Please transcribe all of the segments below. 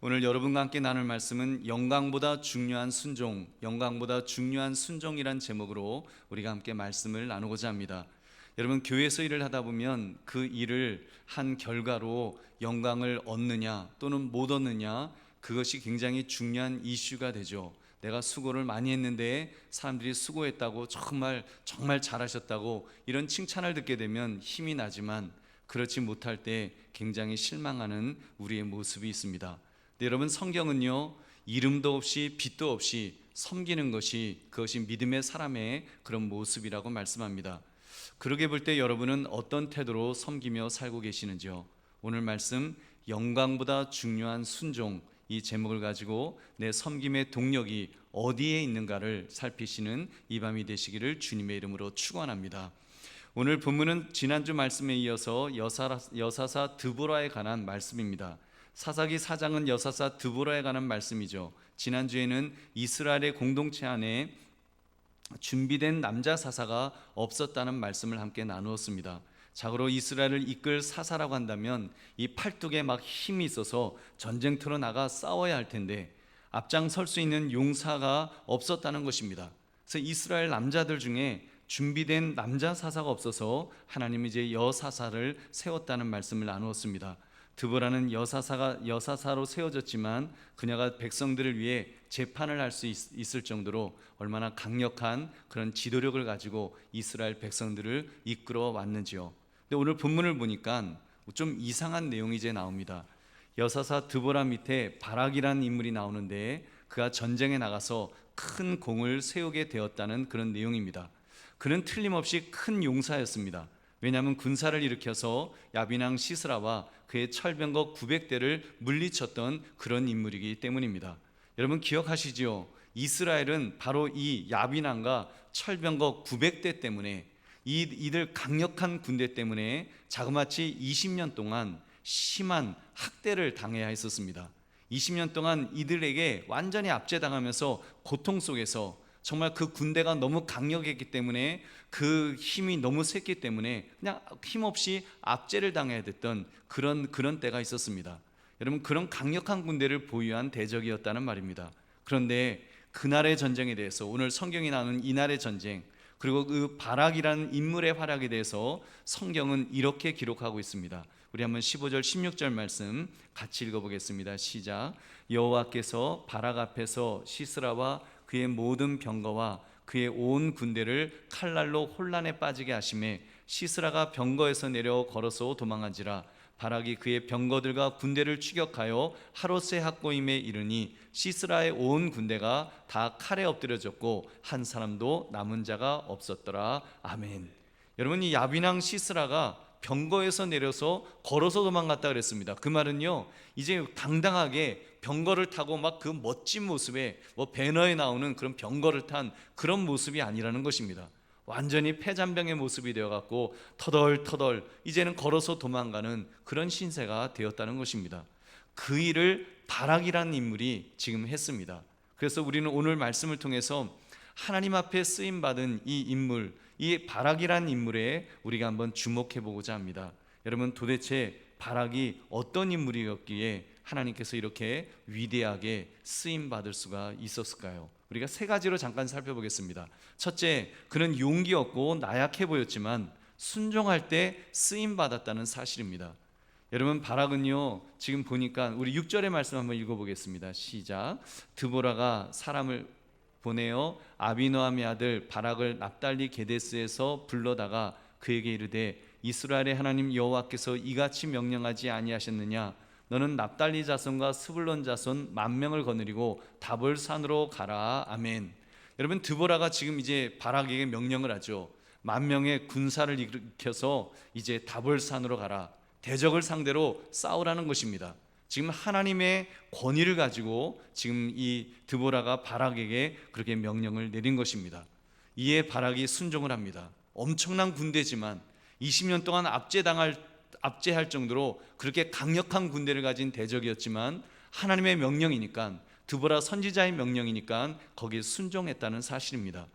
오늘 여러분과 함께 나눌 말씀은 영광보다 중요한 순종, 영광보다 중요한 순종이란 제목으로 우리가 함께 말씀을 나누고자 합니다. 여러분 교회에서 일을 하다 보면 그 일을 한 결과로 영광을 얻느냐 또는 못 얻느냐 그것이 굉장히 중요한 이슈가 되죠. 내가 수고를 많이 했는데 사람들이 수고했다고 정말 정말 잘하셨다고 이런 칭찬을 듣게 되면 힘이 나지만 그렇지 못할 때 굉장히 실망하는 우리의 모습이 있습니다. 근데 여러분 성경은요 이름도 없이 빛도 없이 섬기는 것이 그것이 믿음의 사람의 그런 모습이라고 말씀합니다. 그러게 볼 때 여러분은 어떤 태도로 섬기며 살고 계시는지요? 오늘 말씀 영광보다 중요한 순종 이 제목을 가지고 내 섬김의 동력이 어디에 있는가를 살피시는 이 밤이 되시기를 주님의 이름으로 축원합니다. 오늘 본문은 지난주 말씀에 이어서 여사, 여사사 드보라에 관한 말씀입니다. 사사기 4장은 여사사 드보라에 관한 말씀이죠. 지난주에는 이스라엘의 공동체 안에 준비된 남자 사사가 없었다는 말씀을 함께 나누었습니다. 자고로 이스라엘을 이끌 사사라고 한다면 이 팔뚝에 막 힘이 있어서 전쟁터로 나가 싸워야 할 텐데 앞장설 수 있는 용사가 없었다는 것입니다. 그래서 이스라엘 남자들 중에 준비된 남자 사사가 없어서 하나님이 이제 여사사를 세웠다는 말씀을 나누었습니다. 드보라는 여사사가 여사사로 세워졌지만 그녀가 백성들을 위해 재판을 할 수 있을 정도로 얼마나 강력한 그런 지도력을 가지고 이스라엘 백성들을 이끌어 왔는지요. 근데 오늘 본문을 보니까 좀 이상한 내용이 이제 나옵니다. 여사사 드보라 밑에 바락이라는 인물이 나오는데 그가 전쟁에 나가서 큰 공을 세우게 되었다는 그런 내용입니다. 그는 틀림없이 큰 용사였습니다. 왜냐하면 군사를 일으켜서 야비낭 시스라와 그의 철병거 900대를 물리쳤던 그런 인물이기 때문입니다. 여러분 기억하시지요? 이스라엘은 바로 이 야비낭과 철병거 900대 때문에 이 이들 강력한 군대 때문에 자그마치 20년 동안 심한 학대를 당해야 했었습니다. 20년 동안 이들에게 완전히 압제당하면서 고통 속에서 정말 그 군대가 너무 강력했기 때문에 그 힘이 너무 셌기 때문에 그냥 힘없이 압제를 당해야 됐던 그런 그런 때가 있었습니다. 여러분 그런 강력한 군대를 보유한 대적이었다는 말입니다. 그런데 그날의 전쟁에 대해서 오늘 성경이 나오는 이날의 전쟁 그리고 그 바락이라는 인물의 활약에 대해서 성경은 이렇게 기록하고 있습니다. 우리 한번 15절 16절 말씀 같이 읽어보겠습니다. 시작. 여호와께서 바락 앞에서 시스라와 그의 모든 병거와 그의 온 군대를 칼날로 혼란에 빠지게 하심에 시스라가 병거에서 내려 걸어서 도망한지라 바락이 그의 병거들과 군대를 추격하여 하롯의 학고임에 이르니 시스라의 온 군대가 다 칼에 엎드려졌고 한 사람도 남은 자가 없었더라 아멘. 여러분 이 야비낭 시스라가 병거에서 내려서 걸어서 도망갔다 그랬습니다. 그 말은요 이제 당당하게 병거를 타고 막 그 멋진 모습에 뭐 배너에 나오는 그런 병거를 탄 그런 모습이 아니라는 것입니다. 완전히 폐잔병의 모습이 되어갖고 터덜터덜 이제는 걸어서 도망가는 그런 신세가 되었다는 것입니다. 그 일을 바락이라는 인물이 지금 했습니다. 그래서 우리는 오늘 말씀을 통해서 하나님 앞에 쓰임 받은 이 인물, 이 바락이라는 인물에 우리가 한번 주목해 보고자 합니다. 여러분 도대체 바락이 어떤 인물이었기에 하나님께서 이렇게 위대하게 쓰임 받을 수가 있었을까요? 우리가 세 가지로 잠깐 살펴보겠습니다. 첫째, 그는 용기 없고 나약해 보였지만 순종할 때 쓰임 받았다는 사실입니다. 여러분 바락은요 지금 보니까 우리 6절의 말씀 한번 읽어보겠습니다. 시작. 드보라가 사람을 보내어 아비노함의 아들 바락을 납달리 게데스에서 불러다가 그에게 이르되 이스라엘의 하나님 여호와께서 이같이 명령하지 아니하셨느냐 너는 납달리 자손과 스불론 자손 만 명을 거느리고 다볼 산으로 가라 아멘. 여러분 드보라가 지금 이제 바락에게 명령을 하죠. 만 명의 군사를 일으켜서 이제 다볼 산으로 가라. 대적을 상대로 싸우라는 것입니다. 지금 하나님의 권위를 가지고 지금 이 드보라가 바락에게 그렇게 명령을 내린 것입니다. 이에 바락이 순종을 합니다. 엄청난 군대지만 20년 동안 압제당할 압제할 정도로 그렇게 강력한 군대를 가진 대적이었지만 하나님의 명령이니까 드보라 선지자의 명령이니까 거기에 순종했다는 사실입니다.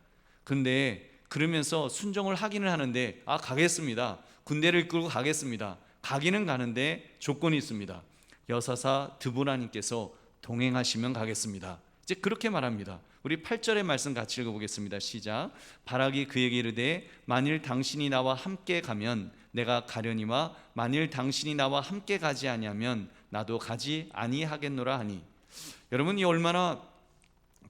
근데 그러면서 순종을 하기는 하는데 아 가겠습니다. 군대를 이끌고 가겠습니다. 가기는 가는데 조건이 있습니다. 여사사 드보라님께서 동행하시면 가겠습니다. 이제 그렇게 말합니다. 우리 8절의 말씀 같이 읽어보겠습니다. 시작. 바락이 그에게 이르되 만일 당신이 나와 함께 가면 내가 가려니와 만일 당신이 나와 함께 가지 아니하면 나도 가지 아니하겠노라 하니 여러분 이 얼마나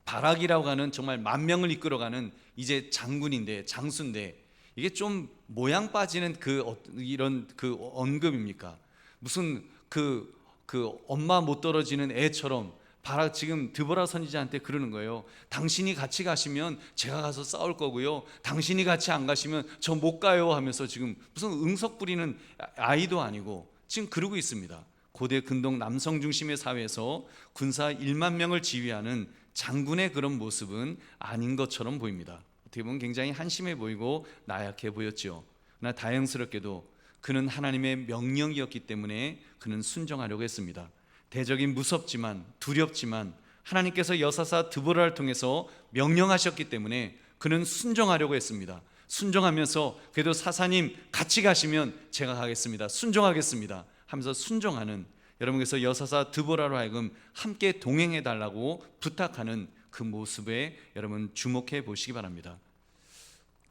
바락이라고 하는 정말 만 명을 이끌어가는 이제 장군인데 장수인데 이게 좀 모양 빠지는 그 어- 이런 그 언급입니까? 무슨 그그 엄마 못 떨어지는 애처럼 바락 지금 드보라 선지자한테 그러는 거예요. 당신이 같이 가시면 제가 가서 싸울 거고요. 당신이 같이 안 가시면 저 못 가요 하면서 지금 무슨 응석 부리는 아이도 아니고 지금 그러고 있습니다. 고대 근동 남성 중심의 사회에서 군사 1만 명을 지휘하는 장군의 그런 모습은 아닌 것처럼 보입니다. 어떻게 보면 굉장히 한심해 보이고 나약해 보였죠. 그러나 다행스럽게도 그는 하나님의 명령이었기 때문에 그는 순종하려고 했습니다. 대적이 무섭지만 두렵지만 하나님께서 여사사 드보라를 통해서 명령하셨기 때문에 그는 순종하려고 했습니다. 순종하면서 그래도 사사님 같이 가시면 제가 가겠습니다. 순종하겠습니다. 하면서 순종하는 여러분께서 여사사 드보라로 하여금 함께 동행해 달라고 부탁하는 그 모습에 여러분 주목해 보시기 바랍니다.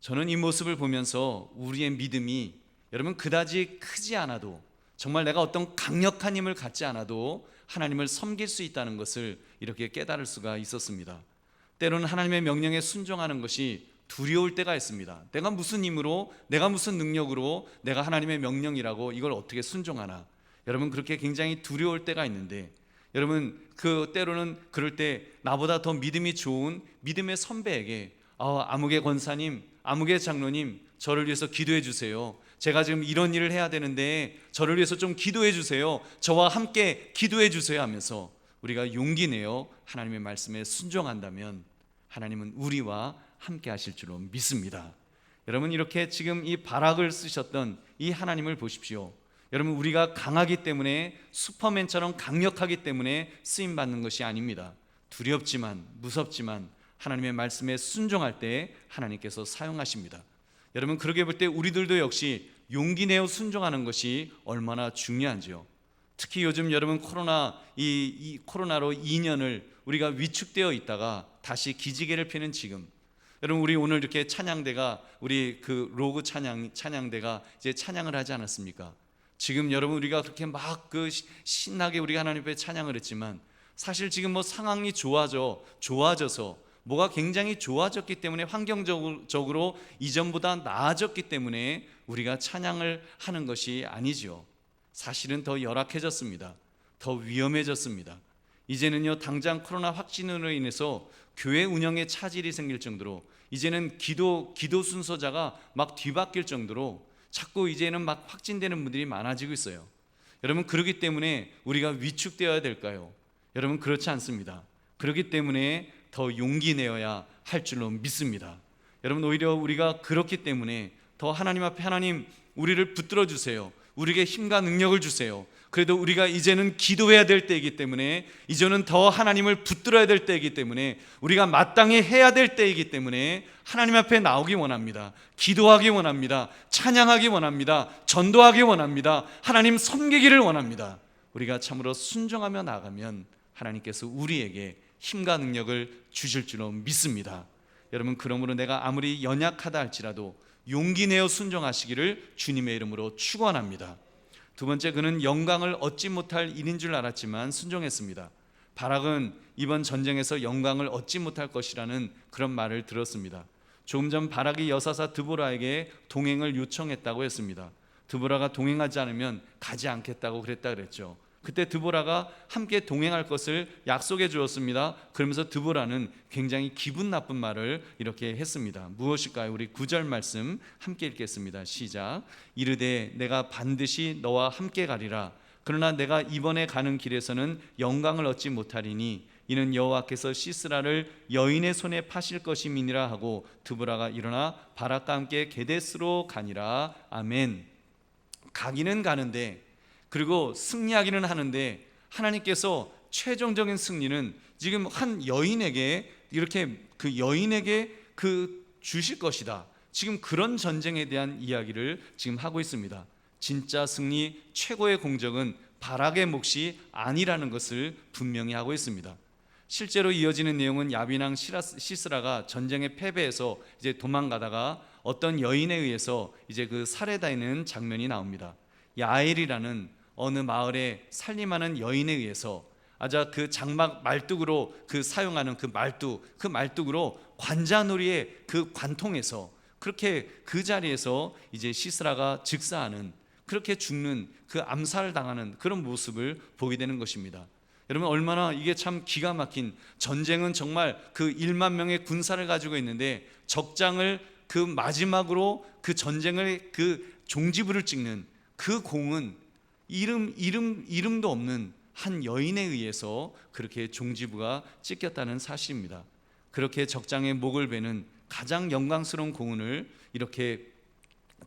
저는 이 모습을 보면서 우리의 믿음이 여러분 그다지 크지 않아도 정말 내가 어떤 강력한 힘을 갖지 않아도 하나님을 섬길 수 있다는 것을 이렇게 깨달을 수가 있었습니다. 때로는 하나님의 명령에 순종하는 것이 두려울 때가 있습니다. 내가 무슨 힘으로, 내가 무슨 능력으로 내가 하나님의 명령이라고 이걸 어떻게 순종하나? 여러분 그렇게 굉장히 두려울 때가 있는데 여러분 그 때로는 그럴 때 나보다 더 믿음이 좋은 믿음의 선배에게 아, 아무개 권사님, 아무개 장로님 저를 위해서 기도해 주세요. 제가 지금 이런 일을 해야 되는데 저를 위해서 좀 기도해 주세요. 저와 함께 기도해 주세요 하면서 우리가 용기 내어 하나님의 말씀에 순종한다면 하나님은 우리와 함께 하실 줄로 믿습니다. 여러분 이렇게 지금 이 바락을 쓰셨던 이 하나님을 보십시오. 여러분 우리가 강하기 때문에 슈퍼맨처럼 강력하기 때문에 쓰임 받는 것이 아닙니다. 두렵지만 무섭지만 하나님의 말씀에 순종할 때 하나님께서 사용하십니다. 여러분 그렇게 볼 때 우리들도 역시 용기 내어 순종하는 것이 얼마나 중요한지요. 특히 요즘 여러분 코로나 이, 이 코로나로 2년을 우리가 위축되어 있다가 다시 기지개를 펴는 지금 여러분 우리 오늘 이렇게 찬양대가 우리 그 로그 찬양 찬양대가 이제 찬양을 하지 않았습니까? 지금 여러분 우리가 그렇게 막 그 신나게 우리가 하나님 앞에 찬양을 했지만 사실 지금 뭐 상황이 좋아져 좋아져서 뭐가 굉장히 좋아졌기 때문에 환경적으로 이전보다 나아졌기 때문에 우리가 찬양을 하는 것이 아니지요. 사실은 더 열악해졌습니다. 더 위험해졌습니다. 이제는요 당장 코로나 확진으로 인해서 교회 운영에 차질이 생길 정도로 이제는 기도 기도 순서자가 막 뒤바뀔 정도로 자꾸 이제는 막 확진되는 분들이 많아지고 있어요. 여러분 그러기 때문에 우리가 위축되어야 될까요? 여러분 그렇지 않습니다. 그렇기 때문에 더 용기 내어야 할 줄로 믿습니다. 여러분 오히려 우리가 그렇기 때문에 더 하나님 앞에 하나님 우리를 붙들어 주세요. 우리에게 힘과 능력을 주세요. 그래도 우리가 이제는 기도해야 될 때이기 때문에 이제는 더 하나님을 붙들어야 될 때이기 때문에 우리가 마땅히 해야 될 때이기 때문에 하나님 앞에 나오기 원합니다. 기도하기 원합니다. 찬양하기 원합니다. 전도하기 원합니다. 하나님 섬기기를 원합니다. 우리가 참으로 순종하며 나가면 하나님께서 우리에게 힘과 능력을 주실 줄로 믿습니다. 여러분 그러므로 내가 아무리 연약하다 할지라도 용기 내어 순종하시기를 주님의 이름으로 축원합니다. 두 번째 그는 영광을 얻지 못할 일인 줄 알았지만 순종했습니다. 바락은 이번 전쟁에서 영광을 얻지 못할 것이라는 그런 말을 들었습니다. 조금 전 바락이 여사사 드보라에게 동행을 요청했다고 했습니다. 드보라가 동행하지 않으면 가지 않겠다고 그랬다 그랬죠. 그때 드보라가 함께 동행할 것을 약속해 주었습니다. 그러면서 드보라는 굉장히 기분 나쁜 말을 이렇게 했습니다. 무엇일까요? 우리 구절 말씀 함께 읽겠습니다. 시작. 이르되 내가 반드시 너와 함께 가리라. 그러나 내가 이번에 가는 길에서는 영광을 얻지 못하리니 이는 여호와께서 시스라를 여인의 손에 파실 것임이니라 하고 드보라가 일어나 바락과 함께 게데스로 가니라. 아멘. 가기는 가는데 그리고 승리하기는 하는데 하나님께서 최종적인 승리는 지금 한 여인에게 이렇게 그 여인에게 그 주실 것이다. 지금 그런 전쟁에 대한 이야기를 지금 하고 있습니다. 진짜 승리 최고의 공적은 바락의 몫이 아니라는 것을 분명히 하고 있습니다. 실제로 이어지는 내용은 시라스- 시스라가 전쟁에 패배해서 이제 도망가다가 어떤 여인에 의해서 이제 그 살해되는 장면이 나옵니다. 야엘이라는 어느 마을에 살림하는 여인에 의해서 아자 그 장막 말뚝으로 그 사용하는 그 말뚝 그 말뚝으로 관자놀이의 그 관통에서 그렇게 그 자리에서 이제 시스라가 즉사하는 그렇게 죽는 그 암살당하는 그런 모습을 보게 되는 것입니다. 여러분 얼마나 이게 참 기가 막힌 전쟁은 정말 그 1만 명의 군사를 가지고 있는데 적장을 그 마지막으로 그 전쟁을 그 종지부를 찍는 그 공은 이름 이름 이름도 없는 한 여인에 의해서 그렇게 종지부가 찍혔다는 사실입니다. 그렇게 적장의 목을 베는 가장 영광스러운 공훈을 이렇게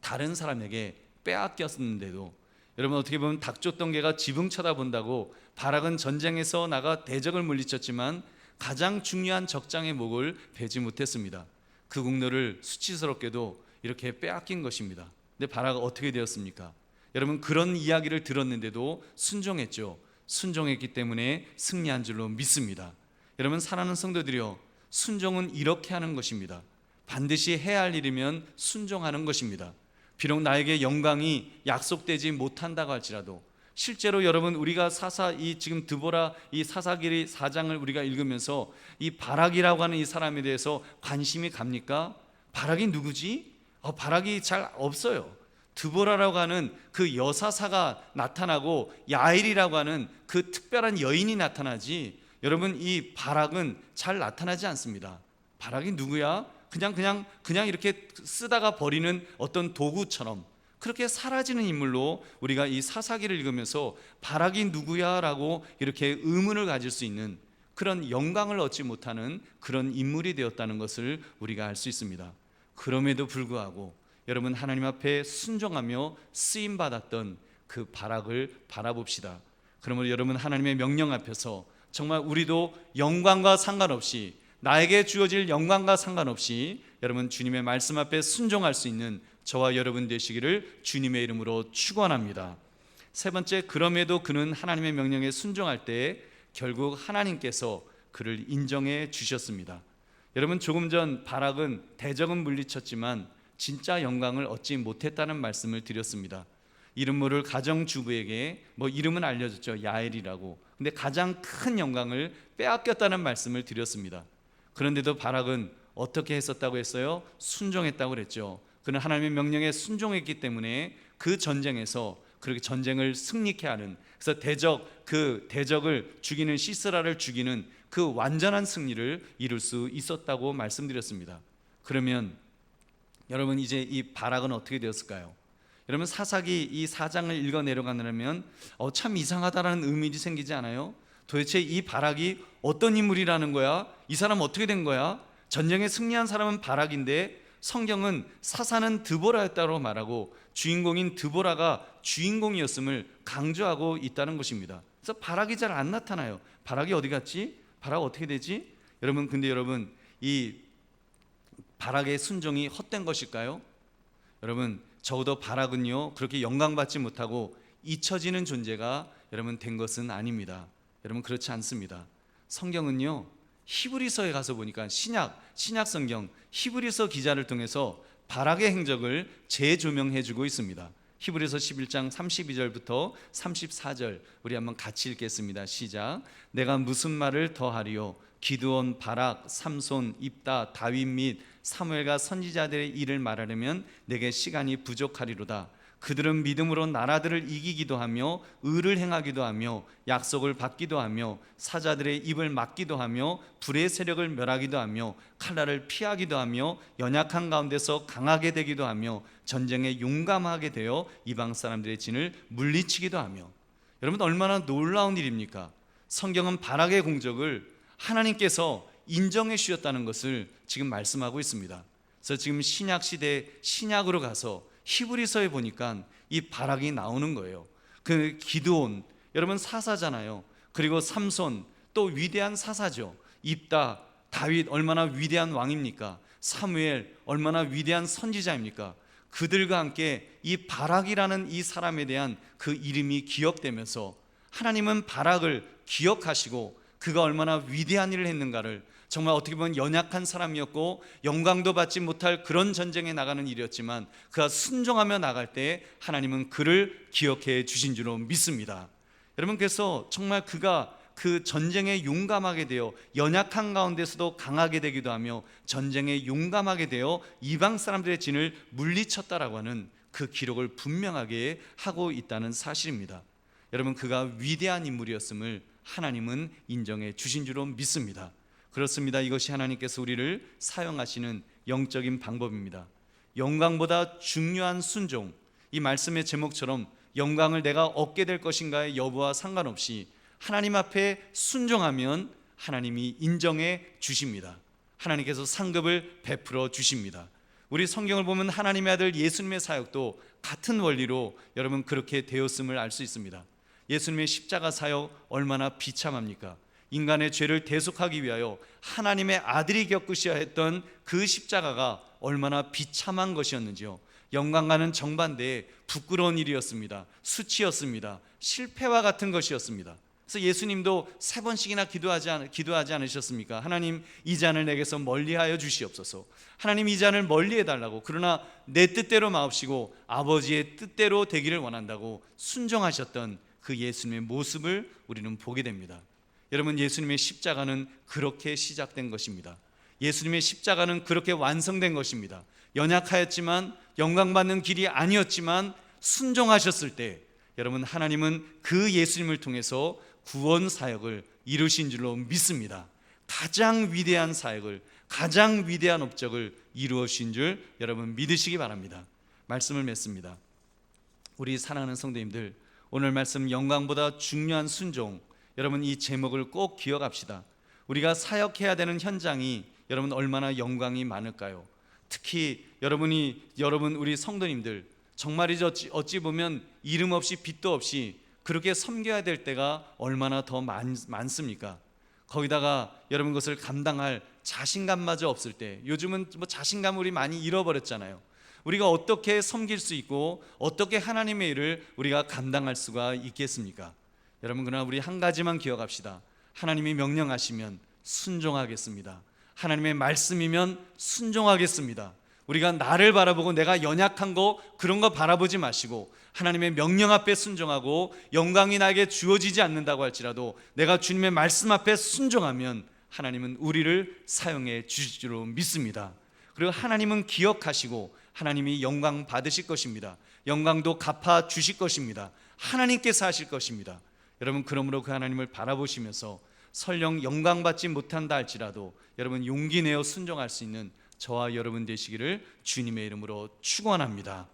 다른 사람에게 빼앗겼는데도 여러분 어떻게 보면 닭쫓던 개가 지붕 쳐다본다고 바락은 전쟁에서 나가 대적을 물리쳤지만 가장 중요한 적장의 목을 베지 못했습니다. 그 국노를 수치스럽게도 이렇게 빼앗긴 것입니다. 근데 바락은 어떻게 되었습니까? 여러분 그런 이야기를 들었는데도 순종했죠. 순종했기 때문에 승리한 줄로 믿습니다. 여러분 사랑하는 성도들이여 순종은 이렇게 하는 것입니다. 반드시 해야 할 일이면 순종하는 것입니다. 비록 나에게 영광이 약속되지 못한다고 할지라도 실제로 여러분 우리가 사사 이 지금 드보라 이 사사기리 사장을 우리가 읽으면서 이 바락이라고 하는 이 사람에 대해서 관심이 갑니까? 바락이 누구지? 어, 바락이 잘 없어요. 드보라라고 하는 그 여사사가 나타나고 야일이라고 하는 그 특별한 여인이 나타나지 여러분 이 바락은 잘 나타나지 않습니다. 바락이 누구야? 그냥 그냥 그냥 이렇게 쓰다가 버리는 어떤 도구처럼 그렇게 사라지는 인물로 우리가 이 사사기를 읽으면서 바락이 누구야라고 이렇게 의문을 가질 수 있는 그런 영광을 얻지 못하는 그런 인물이 되었다는 것을 우리가 알 수 있습니다. 그럼에도 불구하고 여러분 하나님 앞에 순종하며 쓰임 받았던 그 바락을 바라봅시다. 그러므로 여러분 하나님의 명령 앞에서 정말 우리도 영광과 상관없이 나에게 주어질 영광과 상관없이 여러분 주님의 말씀 앞에 순종할 수 있는 저와 여러분 되시기를 주님의 이름으로 축원합니다. 세 번째 그럼에도 그는 하나님의 명령에 순종할 때 결국 하나님께서 그를 인정해 주셨습니다. 여러분 조금 전 바락은 대적은 물리쳤지만 진짜 영광을 얻지 못했다는 말씀을 드렸습니다. 이름 모를 가정 주부에게 뭐 이름은 알려졌죠 야엘이라고. 근데 가장 큰 영광을 빼앗겼다는 말씀을 드렸습니다. 그런데도 바락은 어떻게 했었다고 했어요? 순종했다고 그랬죠. 그는 하나님의 명령에 순종했기 때문에 그 전쟁에서 그렇게 전쟁을 승리케 하는 그래서 대적 그 대적을 죽이는 시스라를 죽이는 그 완전한 승리를 이룰 수 있었다고 말씀드렸습니다. 그러면 여러분 이제 이 바락은 어떻게 되었을까요? 여러분 사사기 이 사장을 읽어 내려가려면 어, 참 이상하다라는 의문이 생기지 않아요? 도대체 이 바락이 어떤 인물이라는 거야? 이 사람 어떻게 된 거야? 전쟁에 승리한 사람은 바락인데 성경은 사사는 드보라였다고 말하고 주인공인 드보라가 주인공이었음을 강조하고 있다는 것입니다. 그래서 바락이 잘 안 나타나요. 바락이 어디 갔지? 바락 어떻게 되지? 여러분 근데 여러분 이 바락의 순종이 헛된 것일까요? 여러분 적어도 바락은요 그렇게 영광받지 못하고 잊혀지는 존재가 여러분 된 것은 아닙니다. 여러분 그렇지 않습니다. 성경은요 히브리서에 가서 보니까 신약 신약 성경 히브리서 기자를 통해서 바락의 행적을 재조명해 주고 있습니다. 히브리서 11장 32절부터 34절 우리 한번 같이 읽겠습니다. 시작. 내가 무슨 말을 더하리요 기드온 바락 삼손 입다 다윗 및 사무엘과 선지자들의 일을 말하려면 내게 시간이 부족하리로다. 그들은 믿음으로 나라들을 이기기도 하며 의를 행하기도 하며 약속을 받기도 하며 사자들의 입을 막기도 하며 불의 세력을 멸하기도 하며 칼날을 피하기도 하며 연약한 가운데서 강하게 되기도 하며 전쟁에 용감하게 되어 이방 사람들의 진을 물리치기도 하며 여러분 얼마나 놀라운 일입니까? 성경은 바락의 공적을 하나님께서 인정해 주셨다는 것을 지금 말씀하고 있습니다. 그래서 지금 신약 시대 신약으로 가서 히브리서에 보니까 이 바락이 나오는 거예요. 그 기드온 여러분 사사잖아요. 그리고 삼손 또 위대한 사사죠. 입다 다윗 얼마나 위대한 왕입니까? 사무엘 얼마나 위대한 선지자입니까? 그들과 함께 이 바락이라는 이 사람에 대한 그 이름이 기억되면서 하나님은 바락을 기억하시고 그가 얼마나 위대한 일을 했는가를 정말 어떻게 보면 연약한 사람이었고 영광도 받지 못할 그런 전쟁에 나가는 일이었지만 그가 순종하며 나갈 때 하나님은 그를 기억해 주신 줄로 믿습니다. 여러분 그래서 정말 그가 그 전쟁에 용감하게 되어 연약한 가운데서도 강하게 되기도 하며 전쟁에 용감하게 되어 이방 사람들의 진을 물리쳤다라고 하는 그 기록을 분명하게 하고 있다는 사실입니다. 여러분 그가 위대한 인물이었음을 하나님은 인정해 주신 줄로 믿습니다. 그렇습니다. 이것이 하나님께서 우리를 사용하시는 영적인 방법입니다. 영광보다 중요한 순종. 이 말씀의 제목처럼 영광을 내가 얻게 될 것인가의 여부와 상관없이 하나님 앞에 순종하면 하나님이 인정해 주십니다. 하나님께서 상급을 베풀어 주십니다. 우리 성경을 보면 하나님의 아들 예수님의 사역도 같은 원리로 여러분 그렇게 되었음을 알 수 있습니다. 예수님의 십자가 사역 얼마나 비참합니까? 인간의 죄를 대속하기 위하여 하나님의 아들이 겪으셔야 했던 그 십자가가 얼마나 비참한 것이었는지요. 영광과는 정반대의 부끄러운 일이었습니다. 수치였습니다. 실패와 같은 것이었습니다. 그래서 예수님도 세 번씩이나 기도하지, 않, 기도하지 않으셨습니까? 하나님 이 잔을 내게서 멀리하여 주시옵소서. 하나님 이 잔을 멀리해 달라고. 그러나 내 뜻대로 마옵시고 아버지의 뜻대로 되기를 원한다고 순종하셨던 그 예수님의 모습을 우리는 보게 됩니다. 여러분 예수님의 십자가는 그렇게 시작된 것입니다. 예수님의 십자가는 그렇게 완성된 것입니다. 연약하였지만 영광받는 길이 아니었지만 순종하셨을 때 여러분 하나님은 그 예수님을 통해서 구원 사역을 이루신 줄로 믿습니다. 가장 위대한 사역을 가장 위대한 업적을 이루어신 줄 여러분 믿으시기 바랍니다. 말씀을 맺습니다. 우리 사랑하는 성도님들 오늘 말씀 영광보다 중요한 순종 여러분 이 제목을 꼭 기억합시다. 우리가 사역해야 되는 현장이 여러분 얼마나 영광이 많을까요? 특히 여러분이 여러분 우리 성도님들 정말이죠 어찌, 어찌 보면 이름 없이 빛도 없이 그렇게 섬겨야 될 때가 얼마나 더 많, 많습니까? 거기다가 여러분 것을 감당할 자신감마저 없을 때 요즘은 뭐 자신감을 우리 많이 잃어버렸잖아요. 우리가 어떻게 섬길 수 있고 어떻게 하나님의 일을 우리가 감당할 수가 있겠습니까? 여러분 그러나 우리 한 가지만 기억합시다. 하나님이 명령하시면 순종하겠습니다. 하나님의 말씀이면 순종하겠습니다. 우리가 나를 바라보고 내가 연약한 거 그런 거 바라보지 마시고 하나님의 명령 앞에 순종하고 영광이 나에게 주어지지 않는다고 할지라도 내가 주님의 말씀 앞에 순종하면 하나님은 우리를 사용해 주실 줄 믿습니다. 그리고 하나님은 기억하시고 하나님이 영광 받으실 것입니다. 영광도 갚아 주실 것입니다. 하나님께서 하실 것입니다. 여러분 그러므로 그 하나님을 바라보시면서 설령 영광 받지 못한다 할지라도 여러분 용기 내어 순종할 수 있는 저와 여러분 되시기를 주님의 이름으로 축원합니다.